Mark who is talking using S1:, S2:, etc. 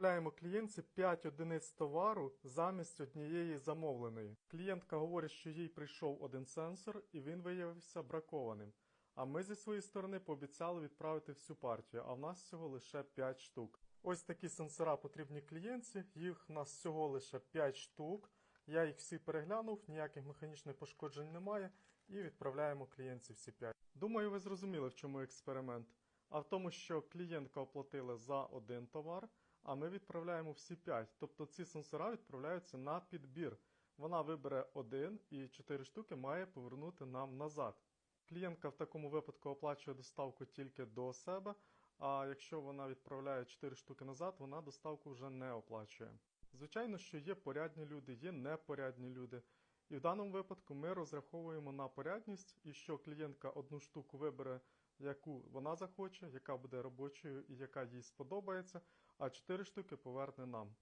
S1: відправляємо клієнтці 5 одиниць товару замість однієї замовленої. Клієнтка говорить, що їй прийшов один сенсор і він виявився бракованим. А ми зі своєї сторони пообіцяли відправити всю партію, а в нас всього лише 5 штук. Ось такі сенсора потрібні клієнтці, їх в нас всього лише 5 штук. Я їх всі переглянув, ніяких механічних пошкоджень немає, і відправляємо клієнтці всі 5. Думаю, ви зрозуміли, в чому експеримент. А в тому, що клієнтка оплатила за один товар, а ми відправляємо всі 5. Тобто ці сенсора відправляються на підбір. Вона вибере один і 4 штуки має повернути нам назад. Клієнтка в такому випадку оплачує доставку тільки до себе, а якщо вона відправляє 4 штуки назад, вона доставку вже не оплачує. Звичайно, що є порядні люди, є непорядні люди. І в даному випадку ми розраховуємо на порядність, і що клієнтка одну штуку вибере, яку вона захоче, яка буде робочою і яка їй сподобається, а чотири штуки поверне нам.